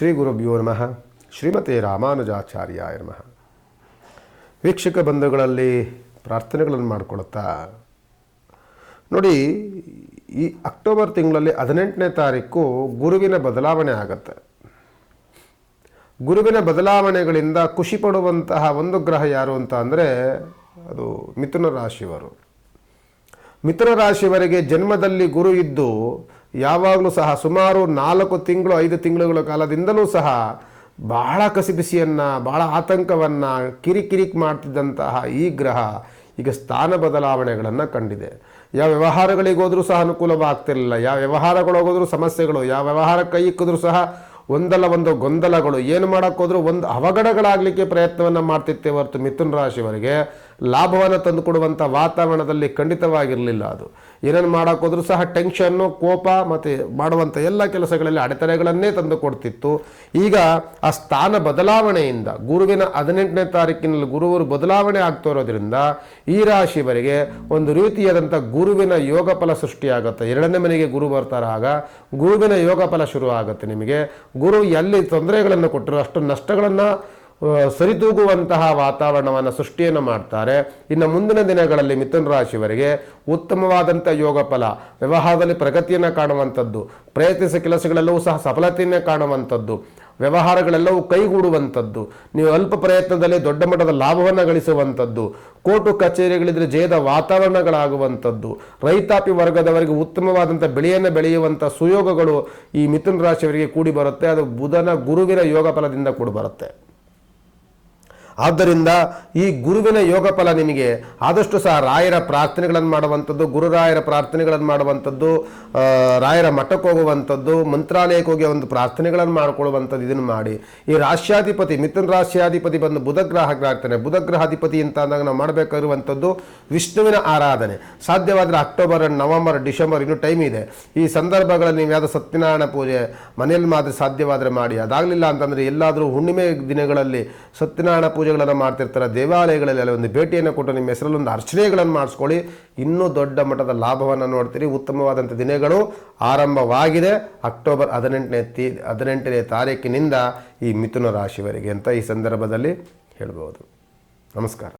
ಶ್ರೀ ಗುರುಭ್ಯೋ ನಮಃ. ಶ್ರೀಮತಿ ರಾಮಾನುಜಾಚಾರ್ಯ ನಮಃ. ವೀಕ್ಷಕ ಬಂಧುಗಳಲ್ಲಿ ಪ್ರಾರ್ಥನೆಗಳನ್ನು ಮಾಡಿಕೊಳ್ತಾ ನೋಡಿ, ಈ ಅಕ್ಟೋಬರ್ ತಿಂಗಳಲ್ಲಿ ಹದಿನೆಂಟನೇ ತಾರೀಕು ಗುರುವಿನ ಬದಲಾವಣೆ ಆಗತ್ತೆ. ಗುರುವಿನ ಬದಲಾವಣೆಗಳಿಂದ ಖುಷಿ ಪಡುವಂತಹ ಒಂದು ಗ್ರಹ ಯಾರು ಅಂತ ಅಂದರೆ, ಅದು ಮಿಥುನ ರಾಶಿಯವರು. ಮಿಥುನ ರಾಶಿಯವರಿಗೆ ಜನ್ಮದಲ್ಲಿ ಗುರು ಇದ್ದು ಯಾವಾಗಲೂ ಸಹ ಸುಮಾರು ನಾಲ್ಕು ತಿಂಗಳು, ಐದು ತಿಂಗಳುಗಳ ಕಾಲದಿಂದಲೂ ಸಹ ಬಹಳ ಕಸಿಬಿಸಿಯನ್ನು ಬಹಳ ಆತಂಕವನ್ನು ಕಿರಿಕಿರಿಕ್ ಮಾಡ್ತಿದ್ದಂತಹ ಈ ಗ್ರಹ ಈಗ ಸ್ಥಾನ ಬದಲಾವಣೆಗಳನ್ನು ಕಂಡಿದೆ. ಯಾವ ವ್ಯವಹಾರಗಳಿಗೆ ಹೋದರೂ ಸಹ ಅನುಕೂಲವಾಗ್ತಿರಲಿಲ್ಲ ಯಾವ ವ್ಯವಹಾರಗಳು ಹೋಗೋದ್ರೂ ಸಮಸ್ಯೆಗಳು, ಯಾವ ವ್ಯವಹಾರ ಕೈ ಇಕ್ಕಿದ್ರೂ ಸಹ ಒಂದಲ್ಲ ಒಂದು ಗೊಂದಲಗಳು. ಏನು ಮಾಡೋಕ್ಕೋದ್ರೂ ಒಂದು ಅವಘಡಗಳಾಗಲಿಕ್ಕೆ ಪ್ರಯತ್ನವನ್ನು ಮಾಡ್ತಿತ್ತೆ ಹೊರತು ಮಿಥುನ ರಾಶಿಯವರಿಗೆ ಲಾಭವನ್ನು ತಂದುಕೊಡುವಂಥ ವಾತಾವರಣದಲ್ಲಿ ಖಂಡಿತವಾಗಿರಲಿಲ್ಲ ಅದು. ಏನೇನು ಮಾಡೋಕ್ಕೋದ್ರೂ ಸಹ ಟೆನ್ಷನ್ನು ಕೋಪ ಮತ್ತು ಮಾಡುವಂಥ ಎಲ್ಲ ಕೆಲಸಗಳಲ್ಲಿ ಅಡೆತಡೆಗಳನ್ನೇ ತಂದು ಕೊಡ್ತಿತ್ತು. ಈಗ ಆ ಸ್ಥಾನ ಬದಲಾವಣೆಯಿಂದ ಗುರುವಿನ ಹದಿನೆಂಟನೇ ತಾರೀಕಿನಲ್ಲಿ ಗುರುವರು ಬದಲಾವಣೆ ಆಗ್ತಾ ಇರೋದ್ರಿಂದ ಈ ರಾಶಿವರಿಗೆ ಒಂದು ರೀತಿಯಾದಂಥ ಗುರುವಿನ ಯೋಗ ಫಲ ಸೃಷ್ಟಿಯಾಗುತ್ತೆ. ಎರಡನೇ ಮನೆಗೆ ಗುರು ಬರ್ತಾರ ಆಗ ಗುರುವಿನ ಯೋಗ ಫಲ ಶುರು ಆಗುತ್ತೆ ನಿಮಗೆ. ಗುರು ಎಲ್ಲಿ ತೊಂದರೆಗಳನ್ನು ಕೊಟ್ಟರು ಅಷ್ಟು ನಷ್ಟಗಳನ್ನು ಸರಿದೂಗುವಂತಹ ವಾತಾವರಣವನ್ನು ಸೃಷ್ಟಿಯನ್ನು ಮಾಡ್ತಾರೆ. ಇನ್ನು ಮುಂದಿನ ದಿನಗಳಲ್ಲಿ ಮಿಥುನ ರಾಶಿಯವರಿಗೆ ಉತ್ತಮವಾದಂಥ ಯೋಗ ಫಲ, ವ್ಯವಹಾರದಲ್ಲಿ ಪ್ರಗತಿಯನ್ನು ಕಾಣುವಂಥದ್ದು, ಪ್ರಯತ್ನಿಸಿದ ಕೆಲಸಗಳೆಲ್ಲವೂ ಸಹ ಸಫಲತೆಯನ್ನು ಕಾಣುವಂಥದ್ದು, ವ್ಯವಹಾರಗಳೆಲ್ಲವೂ ಕೈಗೂಡುವಂಥದ್ದು, ನೀವು ಅಲ್ಪ ಪ್ರಯತ್ನದಲ್ಲಿ ದೊಡ್ಡ ಮಟ್ಟದ ಲಾಭವನ್ನು ಗಳಿಸುವಂಥದ್ದು, ಕೋರ್ಟು ಕಚೇರಿಗಳಿದ್ರೆ ಜಯದ ವಾತಾವರಣಗಳಾಗುವಂಥದ್ದು, ರೈತಾಪಿ ವರ್ಗದವರಿಗೆ ಉತ್ತಮವಾದಂಥ ಬೆಳೆಯನ್ನು ಬೆಳೆಯುವಂಥ ಸುಯೋಗಗಳು ಈ ಮಿಥುನ ರಾಶಿಯವರಿಗೆ ಕೂಡಿ ಬರುತ್ತೆ. ಅದು ಬುಧನ ಗುರುವಿನ ಯೋಗ ಫಲದಿಂದ ಕೂಡಿ ಬರುತ್ತೆ. ಆದ್ದರಿಂದ ಈ ಗುರುವಿನ ಯೋಗ ಫಲ ನಿಮಗೆ ಆದಷ್ಟು ಸಹ ರಾಯರ ಪ್ರಾರ್ಥನೆಗಳನ್ನು ಮಾಡುವಂಥದ್ದು, ಗುರುರಾಯರ ಪ್ರಾರ್ಥನೆಗಳನ್ನು ಮಾಡುವಂಥದ್ದು ರಾಯರ ಮಠಕ್ಕೆ ಹೋಗುವಂಥದ್ದು, ಮಂತ್ರಾಲಯಕ್ಕೆ ಹೋಗಿ ಒಂದು ಪ್ರಾರ್ಥನೆಗಳನ್ನು ಮಾಡಿಕೊಳ್ಳುವಂಥದ್ದು ಇದನ್ನು ಮಾಡಿ. ಈ ರಾಶ್ಯಾಧಿಪತಿ ಮಿಥುನ ರಾಶ್ಯಾಧಿಪತಿ ಬಂದು ಬುಧ ಗ್ರಹಗಳಾಗ್ತಾನೆ ಬುಧ ಗ್ರಹಾಧಿಪತಿ ಅಂತ ಅಂದಾಗ ನಾವು ಮಾಡಬೇಕಾಗಿರುವಂಥದ್ದು ವಿಷ್ಣುವಿನ ಆರಾಧನೆ. ಸಾಧ್ಯವಾದರೆ ಅಕ್ಟೋಬರ್, ನವೆಂಬರ್, ಡಿಸೆಂಬರ್ ಇನ್ನೂ ಟೈಮ್ ಇದೆ. ಈ ಸಂದರ್ಭಗಳಲ್ಲಿ ನೀವು ಯಾವುದೋ ಸತ್ಯನಾರಾಯಣ ಪೂಜೆ ಮನೆಯಲ್ಲಿ ಮಾತ್ರ ಸಾಧ್ಯವಾದರೆ ಮಾಡಿ. ಅದಾಗಲಿಲ್ಲ ಅಂತಂದರೆ ಎಲ್ಲಾದರೂ ಹುಣ್ಣಿಮೆ ದಿನಗಳಲ್ಲಿ ಸತ್ಯನಾರಾಯಣ ಪೂಜೆಗಳನ್ನು ಮಾಡ್ತಿರ್ತಾರೆ ದೇವಾಲಯಗಳಲ್ಲಿ ಒಂದು ಭೇಟಿಯನ್ನು ಕೊಟ್ಟು ನಿಮ್ಮ ಹೆಸರಲ್ಲಿ ಒಂದು ಅರ್ಚನೆಗಳನ್ನು ಮಾಡಿಸ್ಕೊಳ್ಳಿ. ಇನ್ನೂ ದೊಡ್ಡ ಮಟ್ಟದ ಲಾಭವನ್ನು ನೋಡ್ತೀರಿ. ಉತ್ತಮವಾದಂಥ ದಿನಗಳು ಆರಂಭವಾಗಿದೆ. ಅಕ್ಟೋಬರ್ ಹದಿನೆಂಟನೇ ತಿ, ಹದಿನೆಂಟನೇ ತಾರೀಕಿನಿಂದ ಈ ಮಿಥುನ ರಾಶಿವರೆಗೆ ಅಂತ ಈ ಸಂದರ್ಭದಲ್ಲಿ ಹೇಳ್ಬೋದು. ನಮಸ್ಕಾರ.